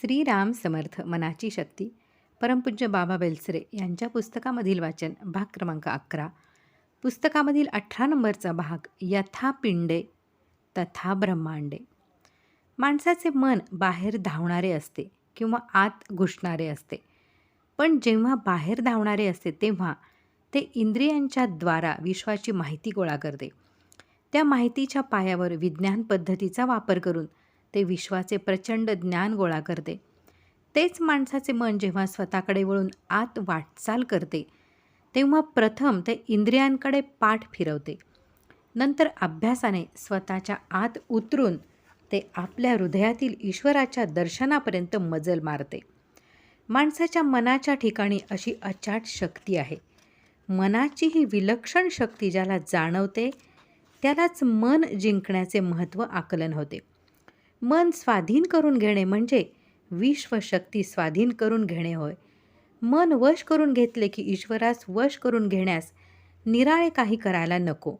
श्रीराम समर्थ मनाची शक्ती परमपूज्य बाबा बेलसरे यांच्या पुस्तकामधील वाचन भाग क्रमांक अकरा. पुस्तकामधील अठरा नंबरचा भाग यथा पिंडे तथा ब्रह्मांडे. माणसाचे मन बाहेर धावणारे असते किंवा आत घुसणारे असते. पण जेव्हा बाहेर धावणारे असते तेव्हा ते इंद्रियांच्या द्वारा विश्वाची माहिती गोळा करते. त्या माहितीच्या पायावर विज्ञान पद्धतीचा वापर करून ते विश्वाचे प्रचंड ज्ञान गोळा करते. तेच माणसाचे मन जेव्हा स्वतःकडे वळून आत वाटचाल करते तेव्हा प्रथम ते इंद्रियांकडे पाठ फिरवते. नंतर अभ्यासाने स्वतःच्या आत उतरून ते आपल्या हृदयातील ईश्वराच्या दर्शनापर्यंत मजल मारते. माणसाच्या मनाच्या ठिकाणी अशी अचाट शक्ती आहे. मनाची ही विलक्षण शक्ती ज्याला जाणवते त्यालाच मन जिंकण्याचे महत्त्व आकलन होते. मन स्वाधीन करून घेणे म्हणजे विश्वशक्ती स्वाधीन करून घेणे होय. मन वश करून घेतले की ईश्वरास वश करून घेण्यास निराळे काही करायला नको.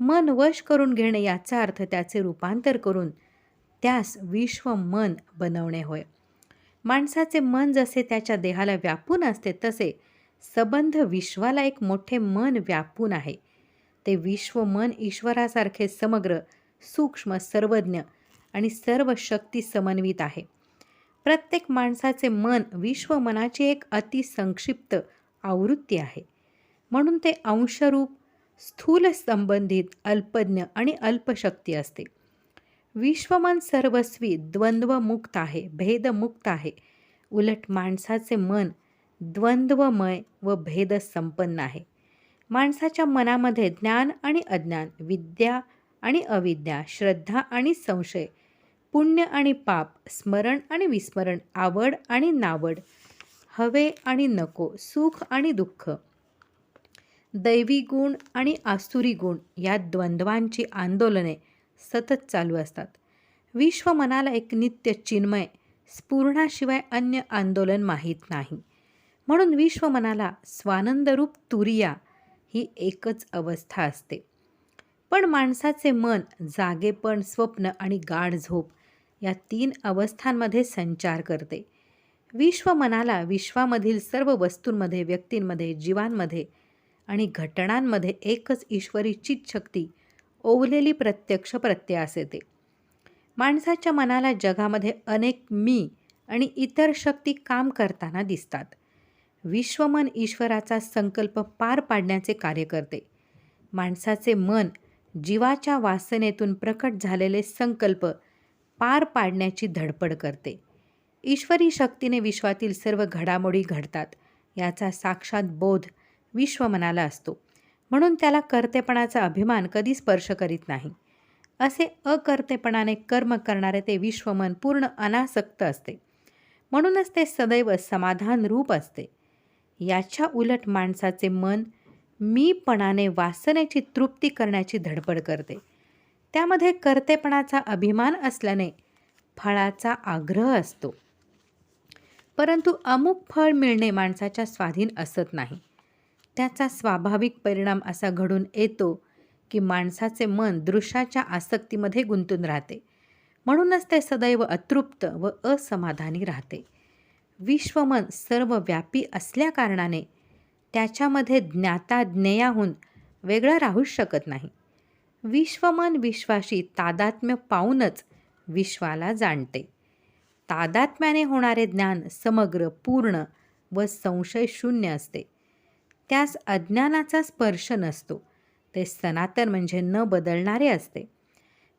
मन वश करून घेणे याचा अर्थ त्याचे रूपांतर करून त्यास विश्व मन बनवणे होय. माणसाचे मन जसे त्याच्या देहाला व्यापून असते तसे सबंध विश्वाला एक मोठे मन व्यापून आहे. ते विश्व मन ईश्वरासारखे समग्र सूक्ष्म सर्वज्ञ आणि सर्व शक्ती समन्वित आहे. प्रत्येक माणसाचे मन विश्व मनाची एक अतिसंक्षिप्त आवृत्ती आहे. म्हणून ते अंशरूप स्थूल संबंधित अल्पज्ञ आणि अल्पशक्ती असते. विश्वमन सर्वस्वी द्वंद्वमुक्त आहे भेदमुक्त आहे. उलट माणसाचे मन द्वंद्वमय व भेद संपन्न आहे. माणसाच्या मनामध्ये ज्ञान आणि अज्ञान विद्या आणि अविद्या श्रद्धा आणि संशय पुण्य आणि पाप स्मरण आणि विस्मरण आवड आणि नावड हवे आणि नको सुख आणि दुःख दैवी गुण आणि आसुरी गुण या द्वंद्वांची आंदोलने सतत चालू असतात. विश्व मनाला एक नित्य चिन्मय स्फुरणाशिवाय अन्य आंदोलन माहीत नाही. म्हणून विश्व मनाला स्वानंदरूप तुरिया ही एकच अवस्था असते. पण माणसाचे मन जागेपण स्वप्न आणि गाढ झोप या तीन अवस्थांमध्ये संचार करते. विश्व मनाला विश्वामधील सर्व वस्तूंमध्ये व्यक्तींमध्ये जीवांमध्ये आणि घटनांमध्ये एकच ईश्वरी चितशक्ती ओवलेली प्रत्यक्ष प्रत्यास येते माणसाच्या मनाला जगामध्ये अनेक मी आणि इतर शक्ती काम करताना दिसतात. विश्वमन ईश्वराचा संकल्प पार पाडण्याचे कार्य करते. माणसाचे मन जीवाच्या वासनेतून प्रकट झालेले संकल्प पार पाडण्याची धडपड करते. ईश्वरी शक्तीने विश्वातील सर्व घडामोडी घडतात याचा साक्षात बोध विश्वमनाला असतो. म्हणून त्याला कर्तेपणाचा अभिमान कधी स्पर्श करीत नाही. असे अकर्तेपणाने कर्म करणारे ते विश्वमन पूर्ण अनासक्त असते. म्हणूनच ते सदैव समाधान रूप असते. याच्या उलट माणसाचे मन मीपणाने वासनेची तृप्ती करण्याची धडपड करते. त्यामध्ये कर्तेपणाचा अभिमान असल्याने फळाचा आग्रह असतो. परंतु अमुक फळ मिळणे माणसाच्या स्वाधीन असत नाही. त्याचा स्वाभाविक परिणाम असा घडून येतो की माणसाचे मन दृश्याच्या आसक्तीमध्ये गुंतून राहते. म्हणूनच ते सदैव अतृप्त व असमाधानी राहते. विश्वमन सर्वव्यापी असल्याकारणाने त्याच्यामध्ये ज्ञाता ज्ञेयाहून वेगळं राहूच शकत नाही. विश्वमन विश्वाशी तादात्म्य पाहूनच विश्वाला जाणते. तादात्म्याने होणारे ज्ञान समग्र पूर्ण व संशय शून्य असते. त्यास अज्ञानाचा स्पर्श नसतो. ते सनातन म्हणजे न बदलणारे असते.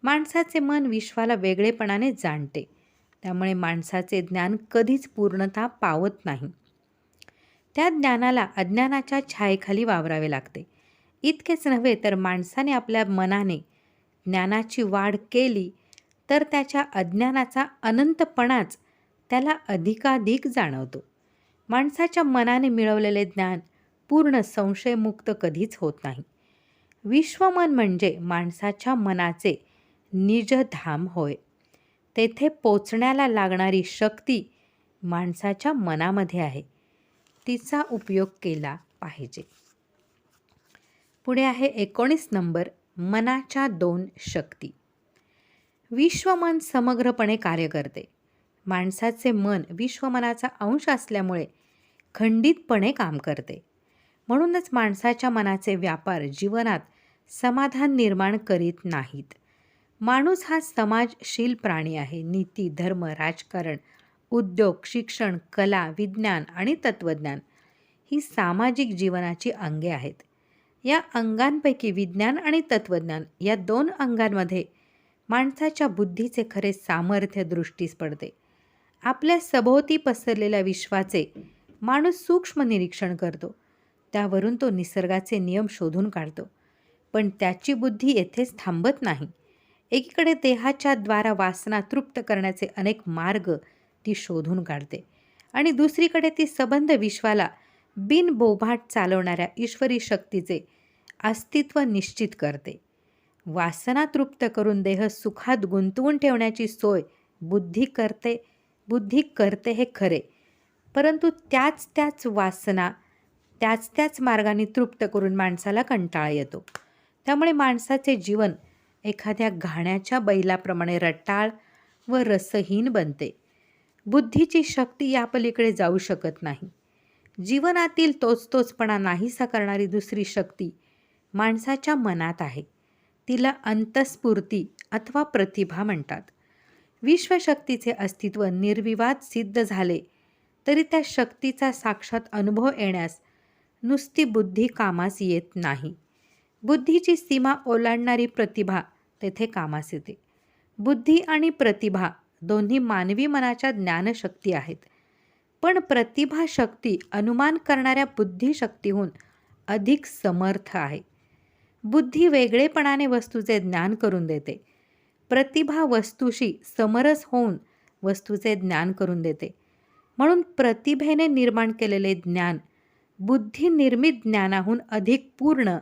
माणसाचे मन विश्वाला वेगळेपणाने जाणते. त्यामुळे माणसाचे ज्ञान कधीच पूर्णता पावत नाही. त्या ज्ञानाला अज्ञानाच्या छायेखाली वावरावे लागते. इतकेच नव्हे तर माणसाने आपल्या मनाने ज्ञानाची वाढ केली तर त्याच्या अज्ञानाचा अनंतपणाच त्याला अधिकाधिक जाणवतो. माणसाच्या मनाने मिळवलेले ज्ञान पूर्ण संशयमुक्त कधीच होत नाही. विश्वमन म्हणजे माणसाच्या मनाचे निजधाम होय. तेथे पोचण्याला लागणारी शक्ती माणसाच्या मनामध्ये आहे. तिचा उपयोग केला पाहिजे. पुढे आहे एकोणीस नंबर मनाच्या दोन शक्ती. विश्वमन समग्रपणे कार्य करते. माणसाचे मन विश्वमनाचा अंश असल्यामुळे खंडितपणे काम करते. म्हणूनच माणसाच्या मनाचे व्यापार जीवनात समाधान निर्माण करीत नाहीत. माणूस हा समाजशील प्राणी आहे. नीती धर्म राजकारण उद्योग शिक्षण कला विज्ञान आणि तत्त्वज्ञान ही सामाजिक जीवनाची अंगे आहेत. या अंगांपैकी विज्ञान आणि तत्त्वज्ञान या दोन अंगांमध्ये माणसाच्या बुद्धीचे खरे सामर्थ्य दृष्टीस पडते. आपल्या सभोवती पसरलेल्या विश्वाचे माणूस सूक्ष्म निरीक्षण करतो. त्यावरून तो निसर्गाचे नियम शोधून काढतो. पण त्याची बुद्धी येथेच थांबत नाही. एकीकडे देहाच्या द्वारा वासना तृप्त करण्याचे अनेक मार्ग ती शोधून काढते आणि दुसरीकडे ती सबंध विश्वाला बिनबोभाट चालवणाऱ्या ईश्वरी शक्तीचे अस्तित्व निश्चित करते. वासना तृप्त करून देह सुखात गुंतवून ठेवण्याची सोय बुद्धी करते बुद्धी करते हे खरे. परंतु त्याच त्याच वासना त्याच त्याच मार्गाने तृप्त करून माणसाला कंटाळा येतो. त्यामुळे माणसाचे जीवन एखाद्या घाण्याच्या बैलाप्रमाणे रटाळ व रसहीन बनते. बुद्धीची शक्ती यापलीकडे जाऊ शकत नाही. जीवनातील तोचतोचपणा नाहीसा करणारी दुसरी शक्ती माणसाच्या मनात आहे. तिला अंतस्फूर्ती अथवा प्रतिभा म्हणतात. विश्वशक्तीचे अस्तित्व निर्विवाद सिद्ध झाले तरी त्या शक्तीचा साक्षात अनुभव येण्यास नुसती बुद्धी कामास येत नाही. बुद्धीची सीमा ओलांडणारी प्रतिभा तेथे कामास येते. बुद्धी आणि प्रतिभा दोन्ही मानवी मनाच्या ज्ञानशक्ती आहेत. पण प्रतिभाशक्ती अनुमान करणाऱ्या बुद्धिशक्तीहून अधिक समर्थ आहे. बुद्धी वेगळेपणाने वस्तूचे ज्ञान करून देते. प्रतिभा वस्तूशी समरस होऊन वस्तूचे ज्ञान करून देते. म्हणून प्रतिभेने निर्माण केलेले ज्ञान बुद्धिनिर्मित ज्ञानाहून अधिक पूर्ण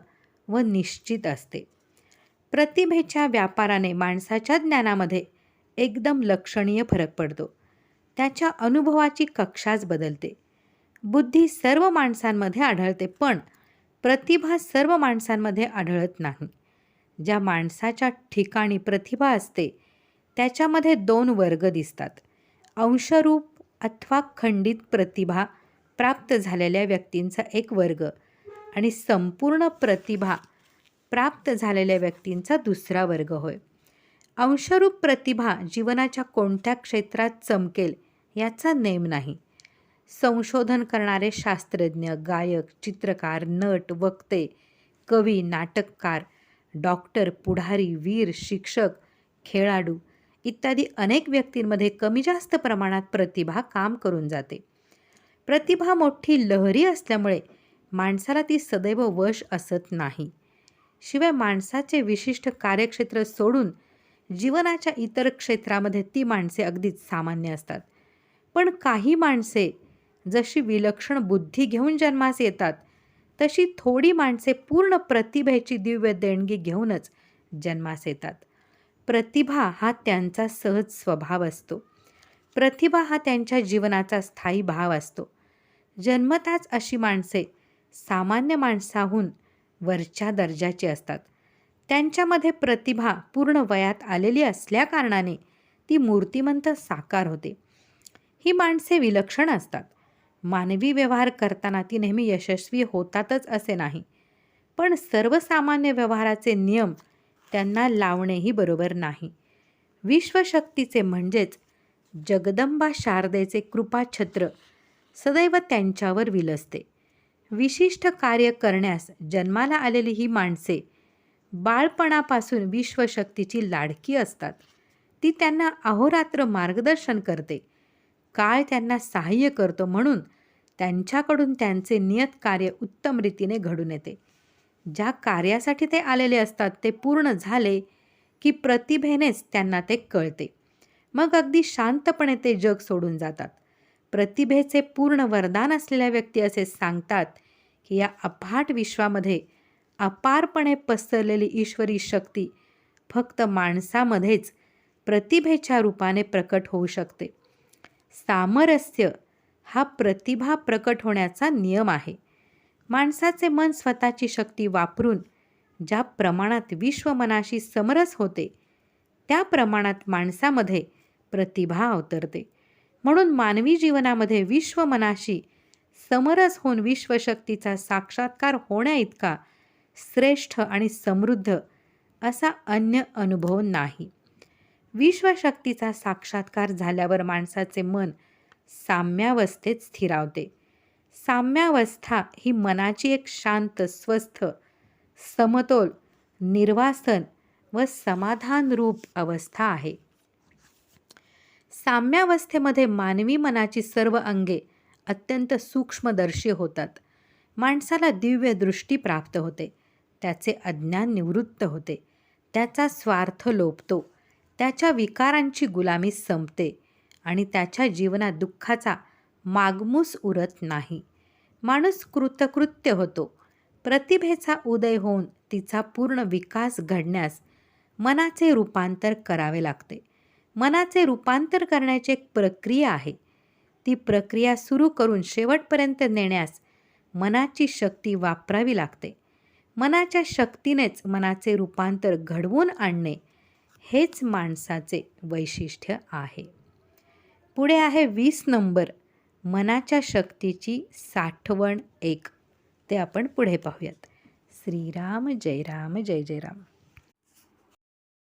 व निश्चित असते. प्रतिभेच्या व्यापाराने माणसाच्या ज्ञानामध्ये एकदम लक्षणीय फरक पडतो. त्याच्या अनुभवाची कक्षाच बदलते. बुद्धी सर्व माणसांमध्ये आढळते पण प्रतिभा सर्व माणसांमध्ये आढळत नाही. ज्या माणसाच्या ठिकाणी प्रतिभा असते त्याच्यामध्ये दोन वर्ग दिसतात. अंशरूप अथवा खंडित प्रतिभा प्राप्त झालेल्या व्यक्तींचा एक वर्ग आणि संपूर्ण प्रतिभा प्राप्त झालेल्या व्यक्तींचा दुसरा वर्ग होय. अंशरूप प्रतिभा जीवनाच्या कोणत्या क्षेत्रात चमकेल याचा नेम नाही. संशोधन करणारे शास्त्रज्ञ गायक चित्रकार नट वक्ते कवी नाटककार डॉक्टर पुढारी वीर शिक्षक खेळाडू इत्यादी अनेक व्यक्तींमध्ये कमी जास्त प्रमाणात प्रतिभा काम करून जाते. प्रतिभा मोठी लहरी असल्यामुळे माणसाला ती सदैव वश असत नाही. शिवाय माणसाचे विशिष्ट कार्यक्षेत्र सोडून जीवनाच्या इतर क्षेत्रामध्ये ती माणसे अगदीच सामान्य असतात. पण काही माणसे जशी विलक्षण बुद्धी घेऊन जन्मास येतात तशी थोडी माणसे पूर्ण प्रतिभेची दिव्य देणगी घेऊनच जन्मास येतात. प्रतिभा हा त्यांचा सहज स्वभाव असतो. प्रतिभा हा त्यांच्या जीवनाचा स्थायी भाव असतो. जन्मताच अशी माणसे सामान्य माणसाहून वरच्या दर्जाची असतात. त्यांच्यामध्ये प्रतिभा पूर्ण वयात आलेली असल्याकारणाने ती मूर्तिमंत साकार होते. ही माणसे विलक्षण असतात. मानवी व्यवहार करताना ती नेहमी यशस्वी होतातच असे नाही. पण सर्वसामान्य व्यवहाराचे नियम त्यांना लावणेही बरोबर नाही. विश्वशक्तीचे म्हणजेच जगदंबा शारदेचे कृपाछत्र सदैव त्यांच्यावर विलसते. विशिष्ट कार्य करण्यास जन्माला आलेली ही माणसे बाळपणापासून विश्वशक्तीची लाडकी असतात. ती त्यांना अहोरात्र मार्गदर्शन करते. काळ त्यांना सहाय्य करतो म्हणून त्यांच्याकडून त्यांचे नियत कार्य उत्तम रीतीने घडून येते. ज्या कार्यासाठी ते आलेले असतात ते पूर्ण झाले की प्रतिभेनेच त्यांना ते कळते. मग अगदी शांतपणे ते जग सोडून जातात. प्रतिभेचे पूर्ण वरदान असलेल्या व्यक्ती असे सांगतात की या अफाट विश्वामध्ये अपारपणे पसरलेली ईश्वरी शक्ती फक्त माणसामध्येच प्रतिभेच्या रूपाने प्रकट होऊ शकते. सामरस्य हा प्रतिभा प्रकट होण्याचा नियम आहे. माणसाचे मन स्वतःची शक्ती वापरून ज्या प्रमाणात विश्वमनाशी समरस होते त्या प्रमाणात माणसामध्ये प्रतिभा अवतरते. म्हणून मानवी जीवनामध्ये विश्वमनाशी समरस होऊन विश्वशक्तीचा साक्षात्कार होण्याइतका श्रेष्ठ आणि समृद्ध असा अन्य अनुभव नाही. विश्वशक्तीचा साक्षात्कार झाल्यावर माणसाचे मन साम्यावस्थेत स्थिरावते. साम्यावस्था ही मनाची एक शांत स्वस्थ समतोल निर्वासन व समाधानरूप अवस्था आहे. साम्यावस्थेमध्ये मानवी मनाची सर्व अंगे अत्यंत सूक्ष्मदर्शी होतात. माणसाला दिव्य दृष्टी प्राप्त होते. त्याचे अज्ञान निवृत्त होते. त्याचा स्वार्थ लोपतो. त्याच्या विकारांची गुलामी संपते आणि त्याच्या जीवनात दुःखाचा मागमूस उरत नाही. माणूस कृतकृत्य होतो. प्रतिभेचा उदय होऊन तिचा पूर्ण विकास घडण्यास मनाचे रूपांतर करावे लागते. मनाचे रूपांतर करण्याची एक प्रक्रिया आहे. ती प्रक्रिया सुरू करून शेवटपर्यंत नेण्यास मनाची शक्ती वापरावी लागते. मनाच्या शक्तीनेच मनाचे रूपांतर घडवून आणणे हेच माणसाचे वैशिष्ट्य आहे. पुढे आहे वीस नंबर मनाच्या शक्तीची साठवण एक. ते आपण पुढे पाहूयात. श्रीराम जय राम जय जय राम.